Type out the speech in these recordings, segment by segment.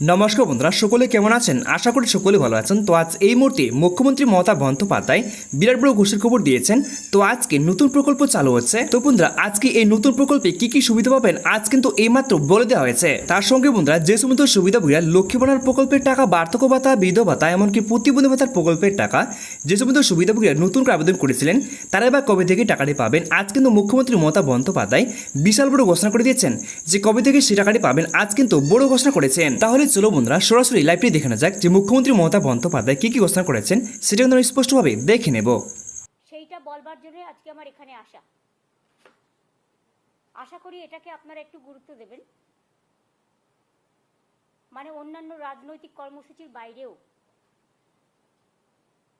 নমস্কার বন্ধুরা, সকলে কেমন আছেন? আশা করি সকলে ভালো আছেন। তো আজ এই মুহূর্তে মুখ্যমন্ত্রী মমতা বন্দ্যোপাধ্যায় বিরাট বড় ঘোষের খবর দিয়েছেন। তো আজকে নতুন প্রকল্প চালু হচ্ছে। তো বন্ধুরা, আজকে এই নতুন প্রকল্পে কি কি সুবিধা পাবেন? আজ কিন্তু এইমাত্র বলে দেওয়া হয়েছে। তার সঙ্গে বন্ধুরা, যে সমস্ত সুবিধাভোগীরা লক্ষ্মী ভাণ্ডার প্রকল্পের টাকা, বার্ধক্য ভাতা, বৃদ্ধ ভাতা, এমনকি প্রতিবন্ধী ভাতার প্রকল্পের টাকা, যে সমস্ত সুবিধাভোগীরা নতুন করে আবেদন করেছিলেন, তারা এবার কবে থেকে টাকাটি পাবেন? আজ কিন্তু মুখ্যমন্ত্রী মমতা বন্দ্যোপাধ্যায় বিশাল বড় ঘোষণা করে দিয়েছেন যে কবে থেকে সে টাকাটি পাবেন? আজ কিন্তু বড় ঘোষণা করেছেন। তাহলে চলো বন্ধুরা, সরাসরি লাইভটি দেখে না যাক যে মুখ্যমন্ত্রী মমতা বন্দ্যোপাধ্যায় কি কি ঘোষণা করেছেন, সেটা আমরা স্পষ্টভাবে দেখে নেব। সেইটা বলবার জন্য আজকে আমার এখানে আসা। আশা করি এটাকে আপনারা একটু গুরুত্ব দেবেন। মানে অন্যান্য রাজনৈতিক কর্মসূচির বাইরেও।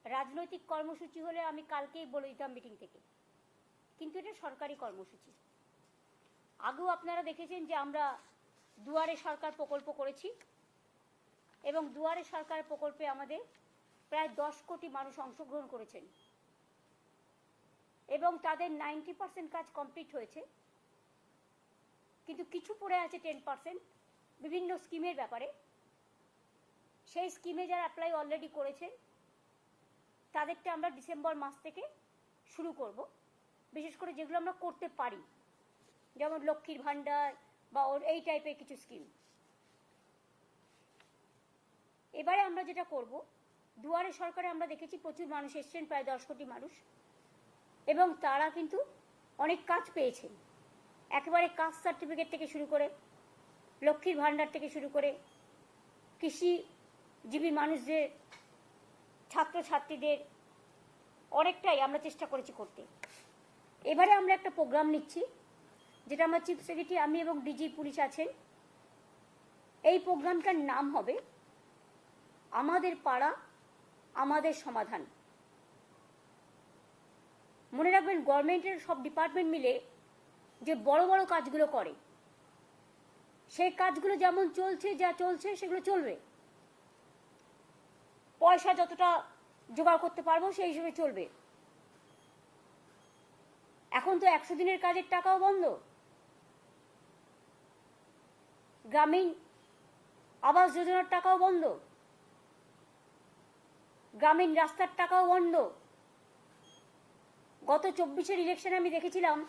রাজনৈতিক কর্মসূচি হলে আমি কালকেই বলে দিতাম মিটিং থেকে। কিন্তু এটা সরকারি কর্মসূচি। আগেও আপনারা দেখেছেন যে আমরা দুয়ারে সরকার প্রকল্প করেছি। এবং দুয়ারে সরকার প্রকল্পে আমাদের প্রায় দশ কোটি মানুষ অংশগ্রহণ করেছেন। এবং তাদের নাইনটি পার্সেন্ট কাজ কমপ্লিট হয়েছে। কিন্তু কিছু পড়ে আছে টেন পার্সেন্ট বিভিন্ন স্কিমের ব্যাপারে। সেই স্কিমে যারা অ্যাপ্লাই অলরেডি করেছেন তাদেরটা আমরা ডিসেম্বর মাস থেকে শুরু করব। বিশেষ করে যেগুলো আমরা করতে পারি, যেমন লক্ষ্মীর ভাণ্ডার বা ওর- এই টাইপের কিছু স্কিম এবারে আমরা যেটা করব, দুয়ারে সরকারে আমরা দেখেছি প্রচুর মানুষ এসছেন, প্রায় দশ কোটি মানুষ। এবং তারা কিন্তু অনেক কাজ পেয়েছেন। একেবারে কাস্ট সার্টিফিকেট থেকে শুরু করে, লক্ষ্মীর ভাণ্ডার থেকে শুরু করে, কৃষিজীবী মানুষদের, ছাত্রছাত্রীদের, অনেকটাই আমরা চেষ্টা করেছি করতে। এবারে আমরা একটা প্রোগ্রাম নিচ্ছি, যেটা আমার চিফ সেক্রেটারি, আমি এবং ডিজি পুলিশ আছেন। এই প্রোগ্রামটার নাম হবে আমাদের পাড়া, আমাদের সমাধান। মনে রাখবেন গভর্নমেন্টের সব ডিপার্টমেন্ট মিলে যে বড় বড় কাজগুলো করে, সেই কাজগুলো যেমন চলছে যা চলছে, সেগুলো চলবে। পয়সা যতটা জোগাড় করতে পারব, সেই হিসেবে চলবে। এখন তো একশো দিনের কাজের টাকাও বন্ধ। গ্রামীণ আবাস যোজনার টাকাও বন্ধ। গ্রামীণ রাস্তার টাকাও বন্ধ গত চব্বিশের ইলেকশনে আমি দেখেছিলাম,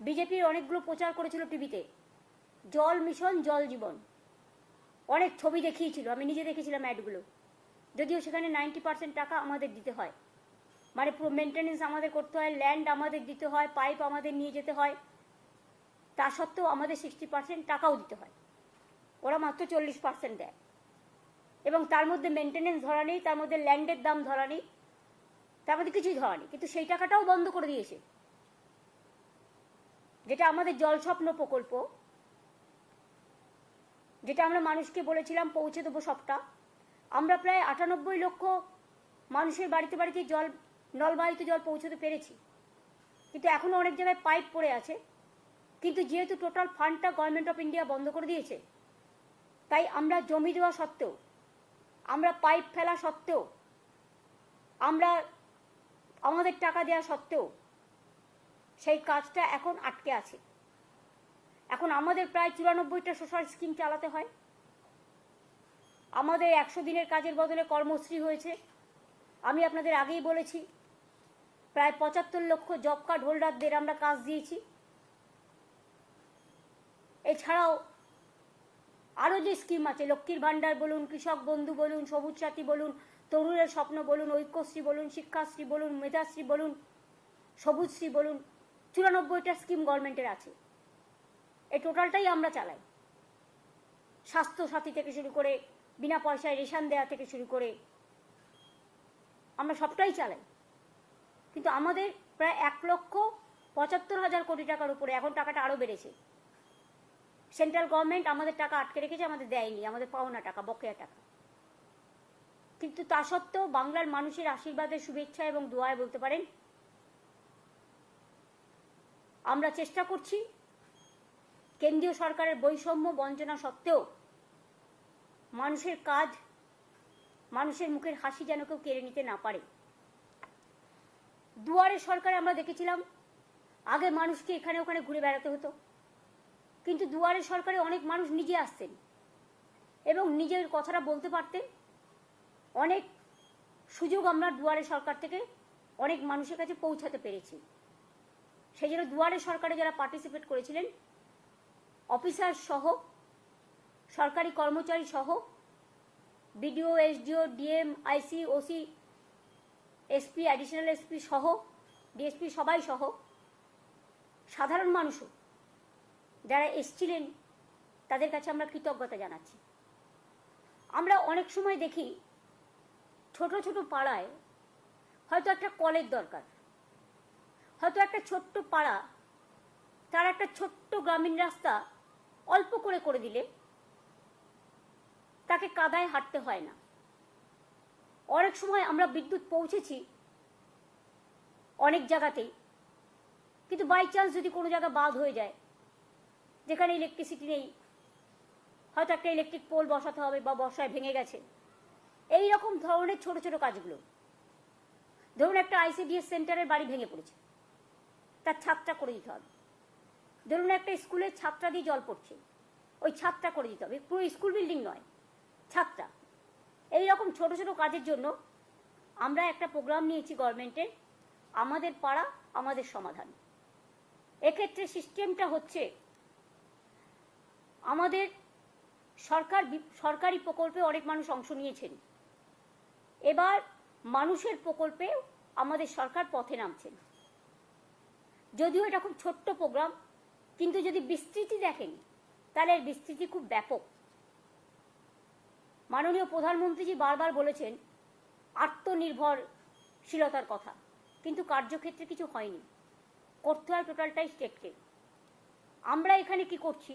বিজেপির অনেকগুলো প্রচার করেছিল টিভিতে। জল মিশন, জল জীবন। অনেক ছবি দেখিয়েছিল, আমি নিজে দেখেছিলাম অ্যাডগুলো যদিও সেখানে নাইনটি পার্সেন্ট টাকা আমাদের দিতে হয়। মানে পুরো মেনটেনেন্স আমাদের করতে হয় ল্যান্ড আমাদের দিতে হয় পাইপ আমাদের নিয়ে যেতে হয়। তা সত্ত্বেও আমাদের সিক্সটি পার্সেন্ট টাকাও দিতে হয়। ওরা মাত্র চল্লিশ পার্সেন্ট দেয়। এবং তার মধ্যে মেনটেনেন্স ধরা নেই, তার মধ্যে ল্যান্ডের দাম ধরা নেই, তার মধ্যে কিছুই ধরা নেই। কিন্তু সেই টাকাটাও বন্ধ করে দিয়েছে। যেটা আমাদের জল স্বপ্ন প্রকল্প, যেটা আমরা মানুষকে বলেছিলাম পৌঁছে দেবো সবটা। আমরা প্রায় আটানব্বই লক্ষ মানুষের বাড়িতে বাড়িতে জল, নলবাহিত জল পৌঁছতে পেরেছি। কিন্তু এখনও অনেক জায়গায় পাইপ পড়ে আছে। কিন্তু যেহেতু টোটাল ফান্ডটা গভর্নমেন্ট অফ ইন্ডিয়া বন্ধ করে দিয়েছে, তাই আমরা জমি দেওয়া সত্ত্বেও আমরা পাইপ ফেলা সত্ত্বেও, আমরা আমাদের টাকা দেওয়া সত্ত্বেও সেই কাজটা এখন আটকে আছে। এখন আমাদের প্রায় চুরানব্বইটা সোশ্যাল স্কিম চালাতে হয়। আমাদের একশো দিনের কাজের বদলে কর্মশ্রী হয়েছে। আমি আপনাদের আগেই বলেছি, প্রায় পঁচাত্তর লক্ষ জব কার্ড হোল্ডারদের আমরা কাজ দিয়েছি। এছাড়াও আরও যে স্কিম আছে, লক্ষ্মীর ভাণ্ডার বলুন, কৃষক বন্ধু বলুন, সবুজ সাথী বলুন, তরুণের স্বপ্ন বলুন, ঐক্যশ্রী বলুন, শিক্ষাশ্রী বলুন, মেধাশ্রী বলুন, সবুজশ্রী বলুন, চুরানব্বইটা স্কিম গভর্নমেন্টের আছে। এই টোটালটাই আমরা চালাই। স্বাস্থ্য সাথী থেকে শুরু করে, বিনা পয়সায় রেশন দেওয়া থেকে শুরু করে, আমরা সবটাই চালাই। কিন্তু আমাদের প্রায় এক লক্ষ পঁচাত্তর হাজার কোটি টাকার উপরে, এখন টাকাটা আরও বেড়েছে। সেন্ট্রাল গভর্নমেন্ট আমাদের টাকা আটকে রেখেছে, আমাদের দেয়নি, আমাদের পাওনা টাকা, বকেয়া টাকা। কিন্তু তা সত্ত্বেও বাংলার মানুষের আশীর্বাদের শুভেচ্ছা এবং দোয়ায় বলতে পারেন, আমরা চেষ্টা করছি কেন্দ্রীয় সরকারের বৈষম্য বঞ্চনা সত্ত্বেও মানুষের কাজ, মানুষের মুখের হাসি যেন কেউ কেড়ে নিতে না পারে। দুয়ারে সরকারে আমরা দেখেছিলাম, আগে মানুষকে এখানে ওখানে ঘুরে বেড়াতে হতো। কিন্তু দুয়ারে সরকারে অনেক মানুষ নিজে আসতেন এবং নিজের কথাটা বলতে পারতেন। অনেক সুযোগ আমরা দুয়ারে সরকার থেকে অনেক মানুষের কাছে পৌঁছাতে পেরেছি। সেই জন্য দুয়ারে সরকারে যারা পার্টিসিপেট করেছিলেন অফিসার সহ, সরকারি কর্মচারী সহ BDO SDO DM IC OC SP additional SP সহ ডিএসপি সবাই সহ, সাধারণ মানুষও যারা এসছিলেন, তাদের কাছে আমরা কৃতজ্ঞতা জানাচ্ছি। আমরা অনেক সময় দেখি, ছোট ছোট পাড়ায় হয়তো একটা কলের দরকার। হয়তো একটা ছোট্ট পাড়া, তার একটা ছোট্ট গ্রামীণ রাস্তা অল্প করে করে দিলে তাকে কাদায় হাঁটতে হয় না। অনেক সময় আমরা বিদ্যুৎ পৌঁছেছি অনেক জায়গাতেই, কিন্তু বাই চান্স যদি কোনো জায়গা বাদ হয়ে যায় যেখানে ইলেকট্রিসিটি নেই, হয়তো একটা ইলেকট্রিক পোল বসাতে হবে বা বর্ষায় ভেঙে গেছে। এই রকম ধরনের ছোট ছোট কাজগুলো। ধরুন একটা আইসিডিএস সেন্টারের বাড়ি ভেঙে পড়েছে। তার ছাদটা করে দিতে হবে। ধরুন একটা স্কুলের ছাদটা দিয়ে জল পড়ছে। ওই ছাদটা করে দিতে হবে। পুরো স্কুল বিল্ডিং নয়, ছাদটা। এই রকম ছোট ছোট কাজের জন্য আমরা একটা প্রোগ্রাম নিয়েছি গভর্নমেন্টের আমাদের পাড়া, আমাদের সমাধান। এক্ষেত্রে সিস্টেমটা হচ্ছে আমাদের সরকার সরকারি প্রকল্পে অনেক মানুষ অংশ নিয়েছেন। এবার মানুষের প্রকল্পে আমাদের সরকার পথে নামছেন। যদিও এটা খুব ছোট্ট প্রোগ্রাম, কিন্তু যদি বিস্তৃতি দেখেন, তাহলে এর বিস্তৃতি খুব ব্যাপক। মাননীয় প্রধানমন্ত্রীজি বারবার বলেছেন, আত্মনির্ভরশীলতার কথা, কিন্তু কার্যক্ষেত্রে কিছু হয়নি। করতে হয় টোটালটাই স্টেটকে আমরা এখানে কি করছি?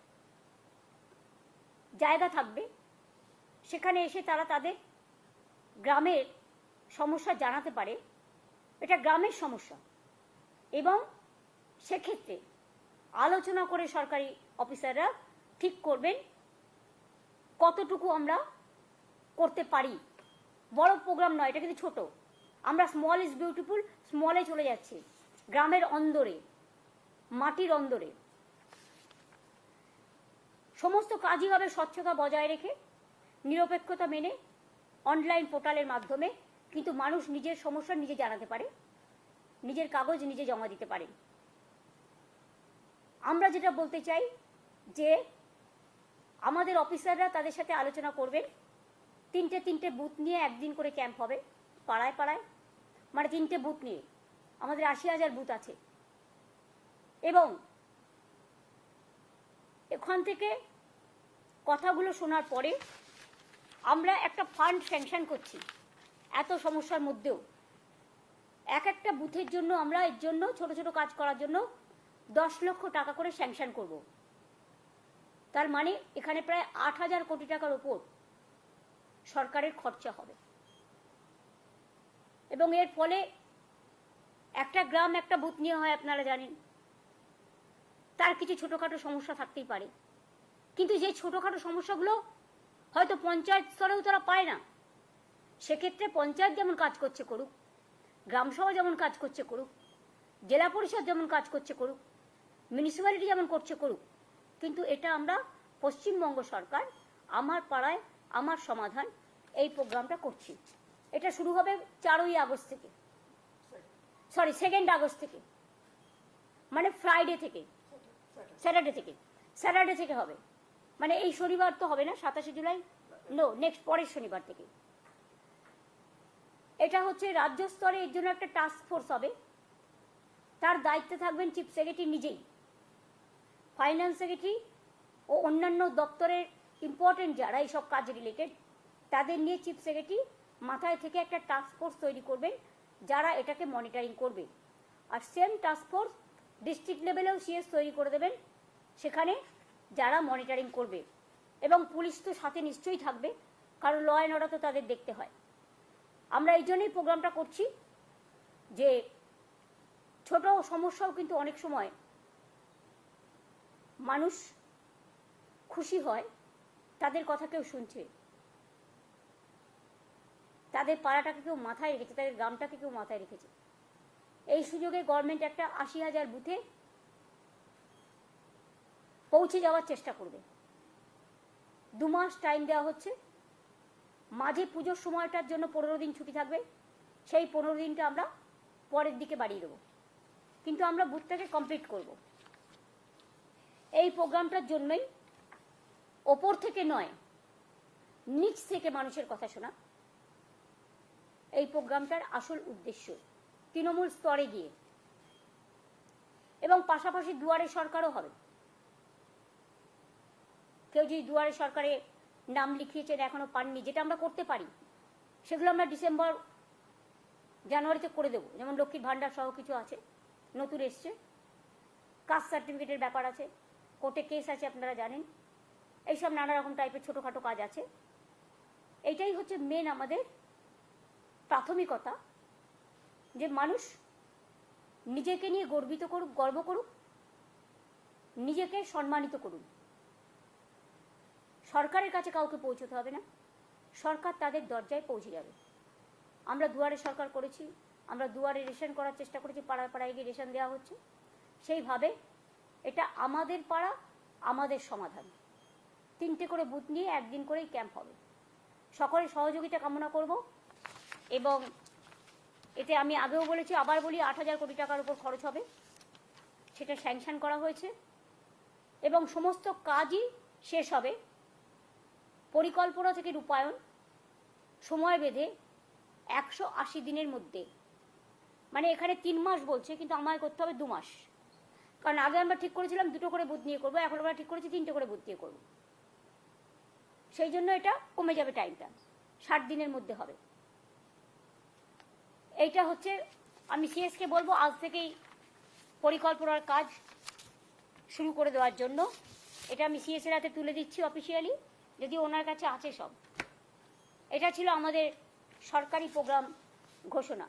জায়গা থাকবে। সেখানে এসে তারা তাদের গ্রামের সমস্যা জানাতে পারে। এটা গ্রামের সমস্যা। এবং সেক্ষেত্রে আলোচনা করে সরকারি অফিসাররা ঠিক করবেন কতটুকু আমরা করতে পারি। বড় প্রোগ্রাম নয়, এটা কিন্তু ছোট। আমরা স্মল ইজ বিউটিফুল স্মলে চলে যাচ্ছি। গ্রামের অন্দরে, মাটির অন্দরে। সমস্ত কাজই হবে স্বচ্ছতা বজায় রেখে, নিরপেক্ষতা মেনে অনলাইন পোর্টালের মাধ্যমে কিন্তু মানুষ নিজের সমস্যা নিজে জানাতে পারে, নিজের কাগজ নিজে জমা দিতে পারে। আমরা যেটা বলতে চাই যে, আমাদের অফিসাররা তাদের সাথে আলোচনা করবেন। তিনটে তিনটে বুথ নিয়ে একদিন করে ক্যাম্প হবে, পাড়ায় পাড়ায়। মানে তিনটে বুথ নিয়ে, আমাদের আশি হাজার বুথ আছে। এবং এখান থেকে কথাগুলো শোনার পরে আমরা একটা ফান্ড স্যাংশন করছি এত সমস্যার মধ্যেও। এক একটা বুথের জন্য আমরা এর জন্য ছোট ছোট কাজ করার জন্য দশ লক্ষ টাকা করে স্যাংশন করব। তার মানে এখানে প্রায় আট হাজার কোটি টাকার ওপর সরকারের খরচা হবে। এবং এর ফলে একটা গ্রাম, একটা বুথ নিয়ে হয়, আপনারা জানেন। তার কিছু ছোটোখাটো সমস্যা থাকতেই পারে। কিন্তু যে ছোটোখাটো সমস্যাগুলো হয়তো পঞ্চায়েত স্তরেও তারা পায় না। সেক্ষেত্রে পঞ্চায়েত যেমন কাজ করছে করুক গ্রামসভা যেমন কাজ করছে করুক, জেলা পরিষদ যেমন কাজ করছে করুক মিউনিসিপ্যালিটি যেমন করছে করুক, কিন্তু এটা আমরা পশ্চিমবঙ্গ সরকার, আমার পাড়ায় আমার সমাধান এই প্রোগ্রামটা করছি। এটা শুরু হবে চারই আগস্ট থেকে। সরি সেকেন্ড আগস্ট থেকে। মানে ফ্রাইডে থেকে। স্যাটারডে থেকে। স্যাটারডে থেকে হবে। মানে এই শনিবার তো হবে না, সাতাশে জুলাই? নো নেক্সট পরের শনিবার থেকে এটা হচ্ছে রাজ্য স্তরে এর জন্য একটা টাস্ক ফোর্স হবে। তার দায়িত্বে থাকবেন চিফ সেক্রেটারি নিজেই। ফাইন্যান্স সেক্রেটারি ও অন্যান্য দপ্তরের ইম্পর্টেন্ট যারা এইসব কাজ রিলেটেড তাদের নিয়ে চিফ সেক্রেটারি মাথায় থেকে একটা টাস্ক ফোর্স তৈরি করবেন, যারা এটাকে মনিটরিং করবে। আর সেম টাস্ক ফোর্স ডিস্ট্রিক্ট লেভেলেও সিএস তৈরি করে দেবেন। সেখানে যারা মনিটরিং করবে। এবং পুলিশ তো সাথে নিশ্চয়ই থাকবে, কারণ ল অ্যান্ড অর্ডার তো তাদের দেখতে হয়। আমরা এই জন্যই প্রোগ্রামটা করছি যে ছোট সমস্যাও কিন্তু অনেক সময় মানুষ খুশি হয়, তাদের কথা কেউ শুনছে। তাদের পাড়াটাকে কেউ মাথায় রেখেছে, তাদের গ্রামটাকে কেউ মাথায় রেখেছে। এই সুযোগে গভর্নমেন্ট একটা আশি হাজার বুথে পৌঁছে যাওয়ার চেষ্টা করবে। দু মাস টাইম দেওয়া হচ্ছে। মাঝে পুজোর সময়টার জন্য পনেরো দিন ছুটি থাকবে। সেই পনেরো দিনটা আমরা পরের দিকে বাড়িয়ে দেবো। কিন্তু আমরা বুথটাকে কমপ্লিট করব। এই প্রোগ্রামটার জন্যই ওপর থেকে নয়, নিচ থেকে মানুষের কথা শোনা। এই প্রোগ্রামটার আসল উদ্দেশ্য তৃণমূল স্তরে গিয়ে। এবং পাশাপাশি দুয়ারে সরকারও হবে। কেউ যদি দুয়ারে সরকারে নাম লিখিয়েছেন, এখনও পাননি, যেটা আমরা করতে পারি, সেগুলো আমরা ডিসেম্বর, জানুয়ারিতে করে দেবো। যেমন লক্ষ্মীর ভাণ্ডার সহ কিছু আছে, নতুন এসছে। কাস্ট সার্টিফিকেটের ব্যাপার আছে, কোর্টে কেস আছে, আপনারা জানেন। এইসব নানা রকম টাইপের ছোটোখাটো কাজ আছে। এইটাই হচ্ছে মেন আমাদের প্রাথমিকতা, যে মানুষ নিজেকে নিয়ে গর্বিত করুক, গর্ব করুক, নিজেকে সম্মানিত করুন সরকারের কাছে কাউকে পৌঁছতে হবে না। সরকার তাদের দরজায় পৌঁছে যাবে। আমরা দুয়ারে সরকার করেছি, আমরা দুয়ারে রেশন করার চেষ্টা করেছি, পাড়ায় পাড়ায় গিয়ে রেশন দেওয়া হচ্ছে। সেইভাবে এটা আমাদের পাড়া, আমাদের সমাধান। তিনটে করে বুথ নিয়ে একদিন করেই ক্যাম্প হবে। সকলের সহযোগিতা কামনা করব এবং এতে আমি আগেও বলেছি, আবার বলি আট হাজার কোটি টাকার উপর খরচ হবে। সেটা স্যাংশন করা হয়েছে এবং সমস্ত কাজই শেষ হবে। পরিকল্পনা থেকে রূপায়ণ, সময় বেঁধে একশো আশি দিনের মধ্যে। মানে এখানে তিন মাস বলছে, কিন্তু আমায় করতে হবে দু মাস। কারণ আগে আমরা ঠিক করেছিলাম দুটো করে বুথ নিয়ে করব, এখন আমরা ঠিক করেছি তিনটে করে বুথ নিয়ে করব। সেই জন্য এটা কমে যাবে টাইমটা ষাট দিনের মধ্যে হবে। এইটা হচ্ছে, আমি সিএসকে বলব, আজ থেকেই পরিকল্পনার কাজ শুরু করে দেওয়ার জন্য। এটা আমি সিএসের হাতে তুলে দিচ্ছি অফিসিয়ালি যদি ওনার কাছে আছে সব। এটা ছিল আমাদের সরকারি প্রোগ্রাম ঘোষণা।